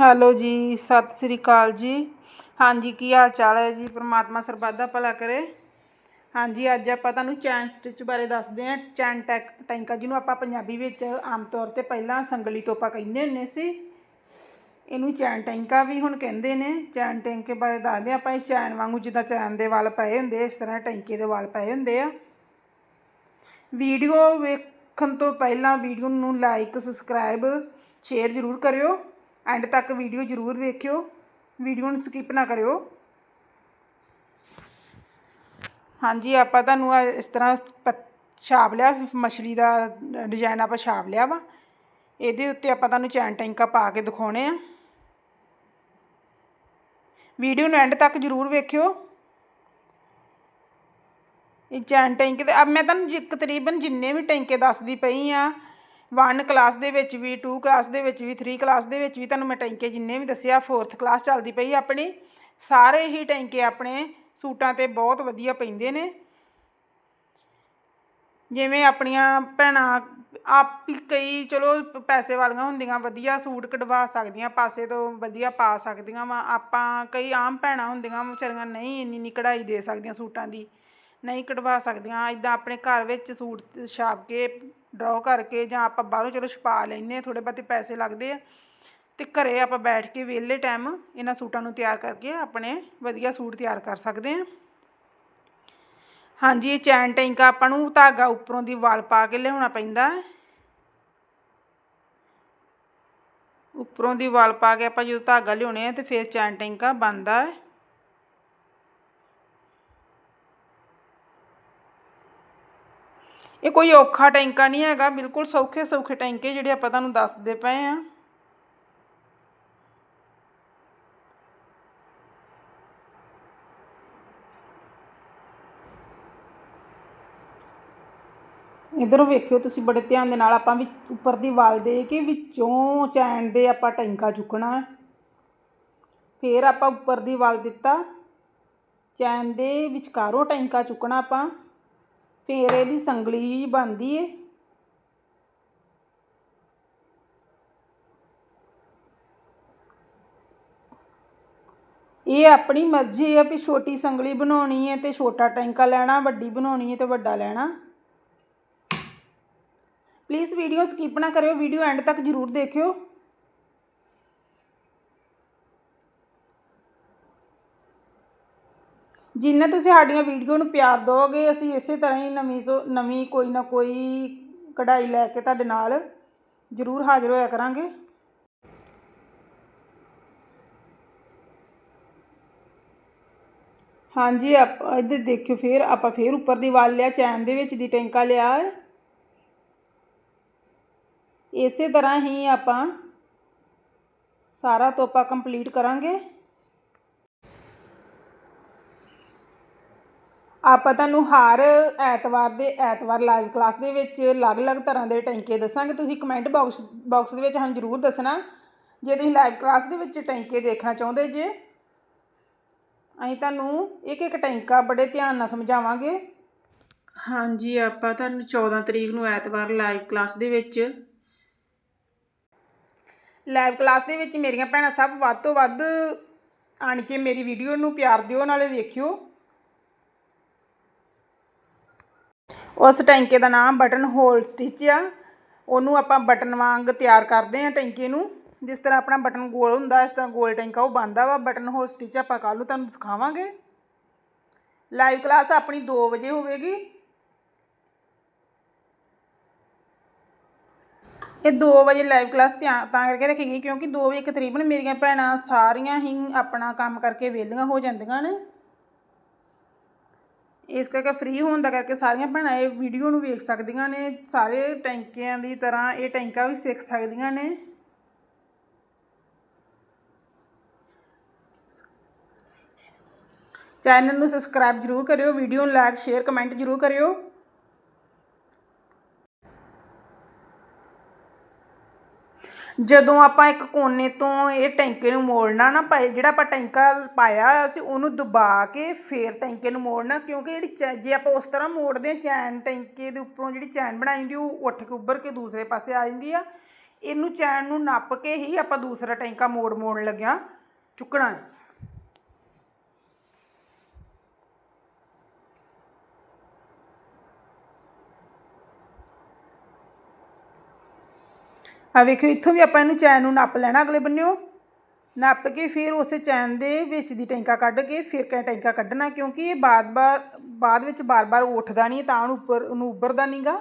Hello ਜੀ, ਸਤਿ ਸ੍ਰੀ ਅਕਾਲ ਜੀ। ਹਾਂਜੀ, ਕੀ ਹਾਲ ਚਾਲ ਹੈ ਜੀ? ਪ੍ਰਮਾਤਮਾ ਸਰਬੱਤ ਦਾ ਭਲਾ ਕਰੇ। ਹਾਂਜੀ, ਅੱਜ ਆਪਾਂ ਤੁਹਾਨੂੰ ਚੈਨ ਸਟਿਚ ਬਾਰੇ ਦੱਸਦੇ ਹਾਂ। ਚੈਨ ਟੈਕ, ਟੈਂਕਾ ਜਿਹਨੂੰ ਆਪਾਂ ਪੰਜਾਬੀ ਵਿੱਚ ਆਮ ਤੌਰ ਤੇ ਪਹਿਲਾਂ ਸੰਗਲੀ ਤੋਪਾ ਕਹਿੰਦੇ ਹੁੰਦੇ ਸੀ। ਇਹਨੂੰ ਚੈਨ ਟੈਂਕਾ ਵੀ ਹੁਣ ਕਹਿੰਦੇ ਨੇ। ਚੈਨ ਟੈਂਕੇ ਬਾਰੇ ਦੱਸਦੇ ਹਾਂ ਆਪਾਂ। ਇਹ ਚੈਨ ਵਾਂਗੂ ਜਿੱਦਾਂ ਚੈਨ ਦੇ ਵਾਲ ਪਏ ਹੁੰਦੇ ਇਸ ਤਰ੍ਹਾਂ ਟੈਂਕੇ ਦੇ ਵਾਲ ਪਏ ਹੁੰਦੇ ਆ। ਵੀਡੀਓ ਵੇਖਣ ਤੋਂ ਪਹਿਲਾਂ ਵੀਡੀਓ ਨੂੰ ਲਾਈਕ ਸਬਸਕ੍ਰਾਈਬ ਸ਼ੇਅਰ ਜ਼ਰੂਰ ਕਰਿਓ। ਐਂਡ ਤੱਕ ਵੀਡੀਓ ਜ਼ਰੂਰ ਵੇਖਿਓ। ਵੀਡੀਓ ਨੂੰ ਸਕਿਪ ਨਾ ਕਰਿਓ। ਹਾਂਜੀ, ਆਪਾਂ ਤੁਹਾਨੂੰ ਇਸ ਤਰ੍ਹਾਂ ਪ- ਛਾਪ ਲਿਆ ਮਛਲੀ ਦਾ ਡਿਜ਼ਾਈਨ ਆਪਾਂ ਛਾਪ ਲਿਆ ਵਾ। ਇਹਦੇ ਉੱਤੇ ਆਪਾਂ ਤੁਹਾਨੂੰ ਚੈਨ ਟੈਂਕਾ ਪਾ ਕੇ ਦਿਖਾਉਣੇ ਆ। ਵੀਡੀਓ ਨੂੰ ਐਂਡ ਤੱਕ ਜ਼ਰੂਰ ਵੇਖਿਓ। ਇਹ ਚੈਨ ਟੈਂਕੇ ਦੇ, ਅਬ ਮੈਂ ਤੁਹਾਨੂੰ ਜੀ ਤਕਰੀਬਨ ਜਿੰਨੇ ਵੀ ਟੈਂਕੇ ਦੱਸਦੀ ਪਈ ਆ 1 ਕਲਾਸ ਦੇ ਵਿੱਚ ਵੀ 2 ਕਲਾਸ ਦੇ ਵਿੱਚ ਵੀ 3 ਕਲਾਸ ਦੇ ਵਿੱਚ ਵੀ ਤੁਹਾਨੂੰ ਮੈਂ ਟੈਂਕੇ ਜਿੰਨੇ ਵੀ ਦੱਸਿਆ 4th ਕਲਾਸ ਚੱਲਦੀ ਪਈ ਆ ਆਪਣੀ। ਸਾਰੇ ਹੀ ਟੈਂਕੇ ਆਪਣੇ ਸੂਟਾਂ ਤੇ ਬਹੁਤ ਵਧੀਆ ਪੈਂਦੇ ਨੇ। ਜਿਵੇਂ ਆਪਣੀਆਂ ਭੈਣਾਂ, ਆਪ ਹੀ ਕਈ, ਚਲੋ ਪੈਸੇ ਵਾਲੀਆਂ ਹੁੰਦੀਆਂ, ਵਧੀਆ ਸੂਟ ਕਢਵਾ ਸਕਦੀਆਂ, ਪਾਸੇ ਤੋਂ ਵਧੀਆ ਪਾ ਸਕਦੀਆਂ ਵਾ। ਆਪਾਂ ਕਈ ਆਮ ਭੈਣਾਂ ਹੁੰਦੀਆਂ ਵਿਚਾਰੀਆਂ ਨਹੀਂ ਇੰਨੀ ਇੰਨੀ ਕਢਾਈ ਦੇ ਸਕਦੀਆਂ ਸੂਟਾਂ ਦੀ, ਨਹੀਂ ਕਢਵਾ ਸਕਦੀਆਂ। ਇਦਾਂ ਆਪਣੇ ਘਰ ਵਿੱਚ ਸੂਟ ਛਾਪ ਕੇ ਡਰਾਅ ਕਰਕੇ ਜਾਂ ਆਪਾਂ ਬਾਹਰੋਂ ਚਲੋ ਛਪਾ ਲੈਂਦੇ ਹਾਂ ਥੋੜੇ ਬਹੁਤੇ ਪੈਸੇ ਲੱਗਦੇ ਆ। ਤੇ ਘਰੇ ਆਪਾਂ ਬੈਠ ਕੇ ਵਿਹਲੇ ਟਾਈਮ ਇਹਨਾਂ ਸੂਟਾਂ ਨੂੰ ਤਿਆਰ ਕਰਕੇ ਆਪਣੇ ਵਧੀਆ ਸੂਟ ਤਿਆਰ ਕਰ ਸਕਦੇ ਹਾਂ। ਹਾਂਜੀ, ਇਹ ਚੈਨ ਟੈਂਕਾ ਆਪਾਂ ਨੂੰ ਧਾਗਾ ਉੱਪਰੋਂ ਦੀ ਵਾਲ ਪਾ ਕੇ ਲਿਆਉਣਾ ਪੈਂਦਾ ਉੱਪਰੋਂ ਦੀ ਵਾਲ ਪਾ ਕੇ ਆਪਾਂ ਜਦੋਂ ਧਾਗਾ ਲਿਆਉਣੇ ਆ ਤੇ ਫਿਰ ਚੈਨ ਟੈਂਕਾ ਬਣਦਾ ਹੈ। ਇਹ ਕੋਈ ਔਖਾ ਟੈਂਕਾ ਨਹੀਂ ਹੈਗਾ, ਬਿਲਕੁਲ ਸੌਖੇ ਸੌਖੇ ਟੈਂਕੇ ਜਿਹੜੇ ਆਪਾਂ ਤੁਹਾਨੂੰ ਦੱਸਦੇ ਪਏ ਆ। ਇਧਰੋਂ ਵੇਖਿਓ ਤੁਸੀਂ ਬੜੇ ਧਿਆਨ ਦੇ ਨਾਲ ਆਪਾਂ ਵੀ ਉੱਪਰ ਦੀ ਵਾਲ ਦੇ ਕੇ ਵਿੱਚੋਂ ਚੈਨ ਦੇ ਆਪਾਂ ਟੈਂਕਾ ਚੁੱਕਣਾ ਫਿਰ ਆਪਾਂ ਉੱਪਰ ਦੀ ਵਾਲ ਦਿੱਤਾ, ਚੈਨ ਦੇ ਵਿਚਕਾਰੋਂ ਟੈਂਕਾ ਚੁੱਕਣਾ ਆਪਾਂ। ਫਿਰ ਇਹਦੀ ਸੰਗਲੀ ਬਣਦੀ ਏ। ਇਹ ਆਪਣੀ ਮਰਜ਼ੀ ਹੈ ਵੀ ਛੋਟੀ ਸੰਗਲੀ ਬਣਾਉਣੀ ਹੈ ਤੇ ਛੋਟਾ ਟੈਂਕਾ ਲੈਣਾ, ਵੱਡੀ ਬਣਾਉਣੀ ਹੈ ਤੇ ਵੱਡਾ ਲੈਣਾ। ਪਲੀਜ਼ ਵੀਡੀਓ ਸਕਿਪ ਨਾ ਕਰਿਓ ਵੀਡੀਓ ਐਂਡ ਤੱਕ ਜ਼ਰੂਰ ਦੇਖਿਓ। ਜਿੰਨਾ ਤੁਸੀਂ ਸਾਡੀਆਂ ਵੀਡੀਓ ਨੂੰ ਪਿਆਰ ਦਿਓਗੇ, ਅਸੀਂ ਇਸੇ ਤਰ੍ਹਾਂ ਹੀ ਨਵੀਂ ਸੋ, ਨਵੀਂ ਕੋਈ ਨਾ ਕੋਈ ਕਢਾਈ ਲੈ ਕੇ ਤੁਹਾਡੇ ਨਾਲ ਜ਼ਰੂਰ ਹਾਜ਼ਰ ਹੋਇਆ ਕਰਾਂਗੇ। ਹਾਂਜੀ, ਆਪ, ਇੱਧਰ ਦੇਖਿਓ ਫਿਰ, ਆਪਾਂ ਫਿਰ ਉੱਪਰ ਦੀ ਵਾਲ ਲਿਆ, ਚੈਨ ਦੇ ਵਿੱਚ ਦੀ ਟੈਂਕਾ ਲਿਆ ਹੈ। ਇਸੇ ਤਰ੍ਹਾਂ ਹੀ ਆਪਾਂ ਸਾਰਾ ਤੋਪਾ ਕੰਪਲੀਟ ਕਰਾਂਗੇ। ਆਪਾਂ ਤੁਹਾਨੂੰ ਹਰ ਐਤਵਾਰ ਦੇ ਐਤਵਾਰ ਲਾਈਵ ਕਲਾਸ ਦੇ ਵਿੱਚ ਅਲੱਗ-ਅਲੱਗ ਤਰ੍ਹਾਂ ਦੇ ਟੈਂਕੇ ਦੱਸਾਂਗੇ। ਤੁਸੀਂ ਕਮੈਂਟ ਬਾਕਸ ਬਾਕਸ ਦੇ ਵਿੱਚ ਸਾਨੂੰ ਜ਼ਰੂਰ ਦੱਸਣਾ। ਜੇ ਤੁਸੀਂ ਲਾਈਵ ਕਲਾਸ ਦੇ ਵਿੱਚ ਟੈਂਕੇ ਦੇਖਣਾ ਚਾਹੁੰਦੇ ਜੇ ਅਸੀਂ ਤੁਹਾਨੂੰ ਇੱਕ ਇੱਕ ਟੈਂਕਾ ਬੜੇ ਧਿਆਨ ਨਾਲ ਸਮਝਾਵਾਂਗੇ। ਹਾਂਜੀ ਆਪਾਂ ਤੁਹਾਨੂੰ 14 ਤਰੀਕ ਨੂੰ ਐਤਵਾਰ ਲਾਈਵ ਕਲਾਸ ਦੇ ਵਿੱਚ ਲਾਈਵ ਕਲਾਸ ਦੇ ਵਿੱਚ ਮੇਰੀਆਂ ਭੈਣਾਂ ਸਭ ਵੱਧ ਤੋਂ ਵੱਧ ਆਣ ਕੇ ਮੇਰੀ ਵੀਡੀਓ ਨੂੰ ਪਿਆਰ ਦਿਓ ਨਾਲੇ ਵੇਖਿਓ। ਉਸ ਟੈਂਕੇ ਦਾ ਨਾਮ ਬਟਨ ਹੋਲ ਸਟਿਚ ਆ। ਉਹਨੂੰ ਆਪਾਂ ਬਟਨ ਵਾਂਗ ਤਿਆਰ ਕਰਦੇ ਆ ਟੈਂਕੇ ਨੂੰ। ਜਿਸ ਤਰ੍ਹਾਂ ਆਪਣਾ ਬਟਨ ਗੋਲ ਹੁੰਦਾ, ਇਸ ਤਰ੍ਹਾਂ ਗੋਲ ਟੈਂਕਾ ਉਹ ਬਣਦਾ ਵਾ। ਬਟਨ ਹੋਲ ਸਟਿਚ ਆਪਾਂ ਕੱਲ੍ਹ ਨੂੰ ਤੁਹਾਨੂੰ ਸਿਖਾਵਾਂਗੇ ਲਾਈਵ ਕਲਾਸ ਆਪਣੀ 2 ਵਜੇ ਹੋਵੇਗੀ। ਇਹ 2 ਵਜੇ ਲਾਈਵ ਕਲਾਸ ਧਿਆਨ ਤਾਂ ਕਰਕੇ ਰੱਖੀ ਗਈ, ਕਿਉਂਕਿ 2 ਵਜੇ ਤਕਰੀਬਨ ਮੇਰੀਆਂ ਭੈਣਾਂ ਸਾਰੀਆਂ ਹੀ ਆਪਣਾ ਕੰਮ ਕਰਕੇ ਵਿਹਲੀਆਂ ਹੋ ਜਾਂਦੀਆਂ ਨੇ। ਇਸ ਕਰਕੇ ਫ੍ਰੀ ਹੋਣ ਦਾ ਕਰਕੇ ਸਾਰੀਆਂ ਭੈਣਾਂ ਇਹ ਵੀਡੀਓ ਨੂੰ ਵੇਖ ਸਕਦੀਆਂ ਨੇ, ਸਾਰੇ ਟੈਂਕਿਆਂ ਦੀ ਤਰ੍ਹਾਂ ਇਹ ਟੈਂਕਾ ਵੀ ਸਿੱਖ ਸਕਦੀਆਂ ਨੇ। ਚੈਨਲ ਨੂੰ ਸਬਸਕ੍ਰਾਈਬ ਜ਼ਰੂਰ ਕਰਿਓ ਵੀਡੀਓ ਨੂੰ ਲਾਈਕ ਸ਼ੇਅਰ ਕਮੈਂਟ ਜ਼ਰੂਰ ਕਰਿਓ। ਜਦੋਂ ਆਪਾਂ ਇੱਕ ਕੋਨੇ ਤੋਂ ਇਹ ਟੈਂਕੇ ਨੂੰ ਮੋੜਨਾ ਨਾ ਪਏ ਜਿਹੜਾ ਆਪਾਂ ਟੈਂਕਾ ਪਾਇਆ ਹੋਇਆ ਸੀ, ਉਹਨੂੰ ਦਬਾ ਕੇ ਫੇਰ ਟੈਂਕੇ ਨੂੰ ਮੋੜਨਾ, ਕਿਉਂਕਿ ਜਿਹੜੀ ਚੈ- ਜੇ ਆਪਾਂ ਉਸ ਤਰ੍ਹਾਂ ਮੋੜਦੇ ਹਾਂ, ਚੈਨ ਟੈਂਕੇ ਦੇ ਉੱਪਰੋਂ ਜਿਹੜੀ ਚੈਨ ਬਣਾਈ ਹੁੰਦੀ, ਉਹ ਉੱਠ ਕੇ ਉੱਭਰ ਕੇ ਦੂਸਰੇ ਪਾਸੇ ਆ ਜਾਂਦੀ ਆ। ਇਹਨੂੰ ਚੈਨ ਨੂੰ ਨੱਪ ਕੇ ਹੀ ਆਪਾਂ ਦੂਸਰਾ ਟੈਂਕਾ ਮੋੜ ਮੋੜਨ ਲੱਗਿਆ, ਚੁੱਕਣਾ ਹੈ। ਆ ਵੇਖਿਓ, ਇੱਥੋਂ ਵੀ ਆਪਾਂ ਇਹਨੂੰ ਚੈਨ ਨੂੰ ਨੱਪ ਲੈਣਾ ਅਗਲੇ ਬੰਨਿਓ। ਨੱਪ ਕੇ ਫਿਰ ਉਸੇ ਚੈਨ ਦੇ ਵਿੱਚ ਦੀ ਟੈਂਕਾ ਕੱਢ ਕੇ ਫਿਰ ਕੈ ਟੈਂਕਾ ਕੱਢਣਾ, ਕਿਉਂਕਿ ਇਹ ਬਾਦ ਬਾਦ ਬਾਅਦ ਵਿੱਚ ਬਾਰ-ਬਾਰ ਉੱਠਦਾ ਨਹੀਂ, ਤਾਂ ਉਹਨੂੰ ਉੱਪਰ, ਉਹਨੂੰ ਉੱਭਰਦਾ ਨਹੀਂਗਾ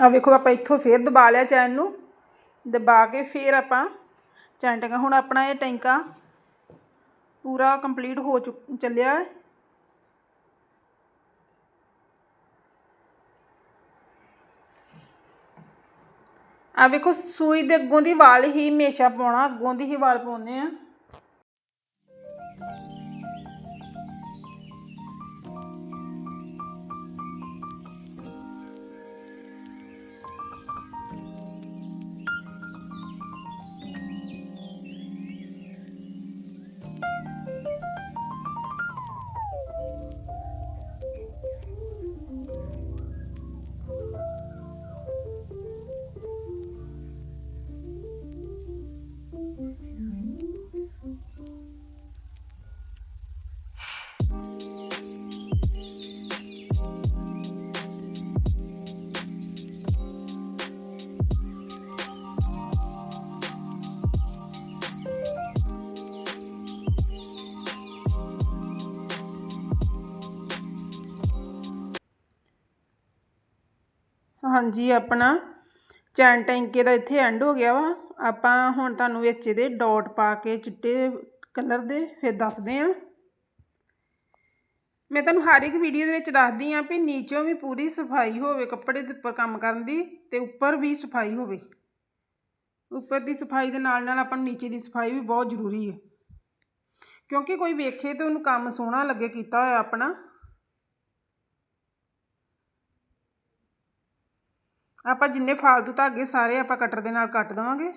ਆ ਵੇਖੋ ਆਪਾਂ ਇੱਥੋਂ ਫੇਰ ਦਬਾ ਲਿਆ ਚੈਨ ਨੂੰ। ਦਬਾ ਕੇ ਫੇਰ ਆਪਾਂ ਚੈਨ ਟੈਂਕਾ ਹੁਣ ਆਪਣਾ ਇਹ ਟੈਂਕਾ ਪੂਰਾ ਕੰਪਲੀਟ ਹੋ ਚੁੱਕ, ਚੱਲਿਆ ਹੈ। ਆ ਵੇਖੋ ਸੂਈ ਦੇ ਅੱਗੋਂ ਦੀ ਵਾਲ ਹੀ ਹਮੇਸ਼ਾ ਪਾਉਣਾ, ਅੱਗੋਂ ਦੀ ਹੀ ਵਾਲ ਪਾਉਂਦੇ ਆ। ਹਾਂਜੀ, ਆਪਣਾ ਚੈਨ ਟੈਂਕੇ ਦਾ ਇੱਥੇ ਐਂਡ ਹੋ ਗਿਆ ਵਾ। ਆਪਾਂ ਹੁਣ ਤੁਹਾਨੂੰ ਵਿੱਚ ਇਹਦੇ ਡਾਟ ਪਾ ਕੇ ਚਿੱਟੇ ਕਲਰ ਦੇ ਫਿਰ ਦੱਸਦੇ ਆਂ। ਮੈਂ ਤੁਹਾਨੂੰ ਹਰ ਇੱਕ ਵੀਡੀਓ ਦੇ ਵਿੱਚ ਦੱਸਦੀ ਆਂ ਵੀ ਨੀਚੋਂ ਵੀ ਪੂਰੀ ਸਫ਼ਾਈ ਹੋਵੇ, ਕੱਪੜੇ ਦੇ ਉੱਪਰ ਕੰਮ ਕਰਨ ਦੀ ਤੇ ਉੱਪਰ ਵੀ ਸਫ਼ਾਈ ਹੋਵੇ। ਉੱਪਰ ਦੀ ਸਫ਼ਾਈ ਦੇ ਨਾਲ ਨਾਲ ਆਪਾਂ ਨੂੰ ਨੀਚੇ ਦੀ ਸਫ਼ਾਈ ਵੀ ਬਹੁਤ ਜ਼ਰੂਰੀ ਹੈ। ਕਿਉਂਕਿ ਕੋਈ ਵੇਖੇ ਤੇ ਉਹਨੂੰ ਕੰਮ ਸੋਹਣਾ ਲੱਗੇ ਕੀਤਾ ਹੋਇਆ ਆਪਣਾ। ਆਪਾਂ ਜਿੰਨੇ ਫਾਲਤੂ ਧਾਗੇ ਸਾਰੇ ਆਪਾਂ ਕਟਰ ਦੇ ਨਾਲ ਕੱਟ ਦਵਾਂਗੇ।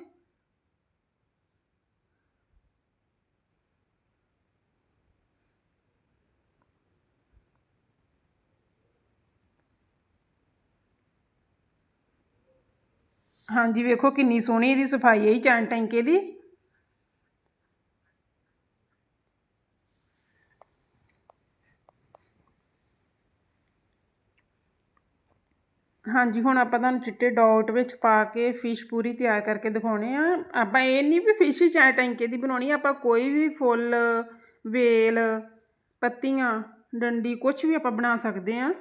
ਹਾਂਜੀ, ਵੇਖੋ ਕਿੰਨੀ ਸੋਹਣੀ ਇਹਦੀ ਸਫ਼ਾਈ ਹੈ ਚੈਨ ਟੈਂਕੇ ਦੀ। ਹਾਂਜੀ, ਹੁਣ ਆਪਾਂ ਤੁਹਾਨੂੰ ਚਿੱਟੇ ਡਾਟ ਵਿੱਚ ਪਾ ਕੇ ਫਿਸ਼ ਪੂਰੀ ਤਿਆਰ ਕਰਕੇ ਦਿਖਾਉਣੇ ਆ। ਆਪਾਂ ਇਹ ਨਹੀਂ ਵੀ ਫਿਸ਼ ਚਾਹ ਟੈਂਕੇ ਦੀ ਬਣਾਉਣੀ, ਆਪਾਂ ਕੋਈ ਵੀ ਫੁੱਲ, ਵੇਲ, ਪੱਤੀਆਂ, ਡੰਡੀ ਕੁਝ ਵੀ ਆਪਾਂ ਬਣਾ ਸਕਦੇ ਆ।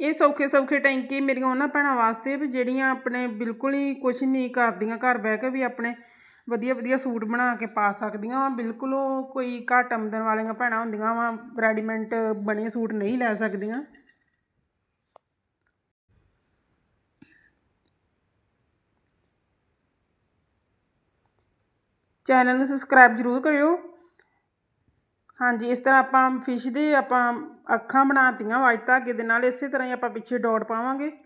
ਇਹ ਸੌਖੇ ਸੌਖੇ ਟੈਂਕੇ ਮੇਰੀਆਂ ਉਹਨਾਂ ਭੈਣਾਂ ਵਾਸਤੇ ਵੀ ਜਿਹੜੀਆਂ ਆਪਣੇ ਬਿਲਕੁਲ ਹੀ ਕੁਝ ਨਹੀਂ ਕਰਦੀਆਂ ਘਰ ਬਹਿ ਕੇ ਵੀ ਆਪਣੇ ਵਧੀਆ ਵਧੀਆ ਸੂਟ ਬਣਾ ਕੇ ਪਾ ਸਕਦੀਆਂ ਵਾ। ਬਿਲਕੁਲ ਉਹ ਕੋਈ ਘੱਟ ਆਮਦਨ ਵਾਲੀਆਂ ਭੈਣਾਂ ਹੁੰਦੀਆਂ ਵਾ ਰੈਡੀਮੈਂਟ ਬਣੇ ਸੂਟ ਨਹੀਂ ਲੈ ਸਕਦੀਆਂ। ਚੈਨਲ ਨੂੰ ਸਬਸਕ੍ਰਾਈਬ ਜ਼ਰੂਰ ਕਰਿਓ। ਹਾਂਜੀ, ਇਸ ਤਰ੍ਹਾਂ ਆਪਾਂ ਫਿਸ਼ ਦੇ ਆਪਾਂ ਅੱਖਾਂ ਬਣਾਤੀਆਂ ਵਾਈਟ ਧਾਗੇ ਦੇ ਨਾਲ, ਇਸੇ ਤਰ੍ਹਾਂ ਹੀ ਆਪਾਂ ਪਿੱਛੇ ਡਾਟ ਪਾਵਾਂਗੇ।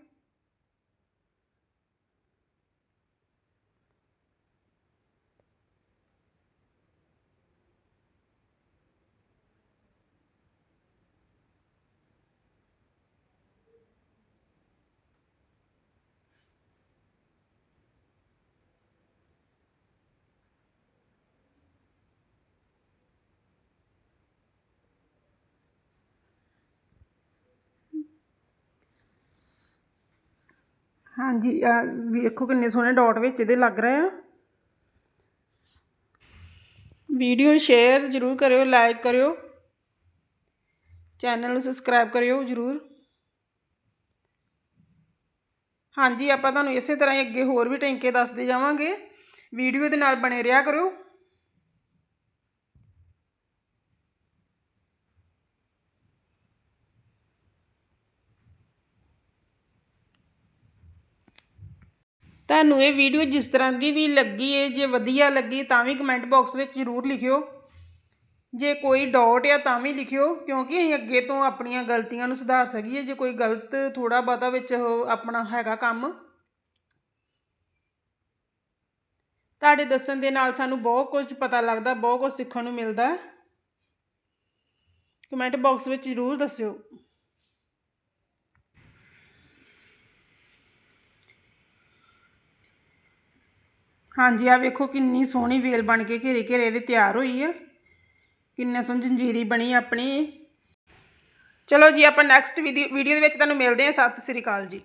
ਹਾਂਜੀ ਆਹ ਵੇਖੋ ਕਿੰਨੇ ਸੋਹਣੇ ਡਾਟ ਵਿੱਚ ਇਹਦੇ ਲੱਗ ਰਹੇ ਆ। ਵੀਡੀਓ ਸ਼ੇਅਰ ਜ਼ਰੂਰ ਕਰਿਓ ਲਾਈਕ ਕਰਿਓ। ਚੈਨਲ ਨੂੰ ਸਬਸਕ੍ਰਾਈਬ ਕਰਿਓ ਜ਼ਰੂਰ। ਹਾਂਜੀ, ਆਪਾਂ ਤੁਹਾਨੂੰ ਇਸੇ ਤਰ੍ਹਾਂ ਹੀ ਅੱਗੇ ਹੋਰ ਵੀ ਟੈਂਕੇ ਦੱਸਦੇ ਜਾਵਾਂਗੇ। ਵੀਡੀਓ ਦੇ ਨਾਲ ਬਣੇ ਰਿਹਾ ਕਰੋ ਤੁਹਾਨੂੰ ਇਹ ਵੀਡੀਓ ਜਿਸ ਤਰ੍ਹਾਂ ਦੀ ਵੀ ਲੱਗੀ ਏ, ਜੇ ਵਧੀਆ ਲੱਗੀ, ਤਾਂ ਵੀ ਕਮੈਂਟ ਬਾਕਸ ਵਿੱਚ ਜ਼ਰੂਰ ਲਿਖਿਓ। ਜੇ ਕੋਈ ਡਾਊਟ ਆ, ਤਾਂ ਵੀ ਲਿਖਿਓ, ਕਿਉਂਕਿ ਅਸੀਂ ਅੱਗੇ ਤੋਂ ਆਪਣੀਆਂ ਗਲਤੀਆਂ ਨੂੰ ਸੁਧਾਰ ਸਕੀਏ। ਜੇ ਕੋਈ ਗਲਤ ਥੋੜਾ ਬਹੁਤਾ ਵਿੱਚ ਆਪਣਾ ਹੈਗਾ ਕੰਮ। ਤੁਹਾਡੇ ਦੱਸਣ ਦੇ ਨਾਲ ਸਾਨੂੰ ਬਹੁਤ ਕੁਝ ਪਤਾ ਲੱਗਦਾ, ਬਹੁਤ ਕੁਝ ਸਿੱਖਣ ਨੂੰ ਮਿਲਦਾ। ਕਮੈਂਟ ਬਾਕਸ ਵਿੱਚ ਜ਼ਰੂਰ ਦੱਸਿਓ। ਹਾਂਜੀ ਆ ਵੇਖੋ ਕਿੰਨੀ ਸੋਹਣੀ ਵੇਲ ਬਣ ਕੇ ਘੇਰੇ ਘੇਰੇ ਇਹਦੇ ਤਿਆਰ ਹੋਈ ਹੈ ਕਿੰਨੇ ਸੋਹਣੀ ਜੰਜੀਰੀ ਬਣੀ ਆਪਣੀ। ਚਲੋ ਜੀ, ਆਪਾਂ ਨੈਕਸਟ ਵੀਡੀਓ ਦੇ ਵਿੱਚ ਤੁਹਾਨੂੰ ਮਿਲਦੇ ਹਾਂ। ਸਤਿ ਸ੍ਰੀ ਅਕਾਲ ਜੀ।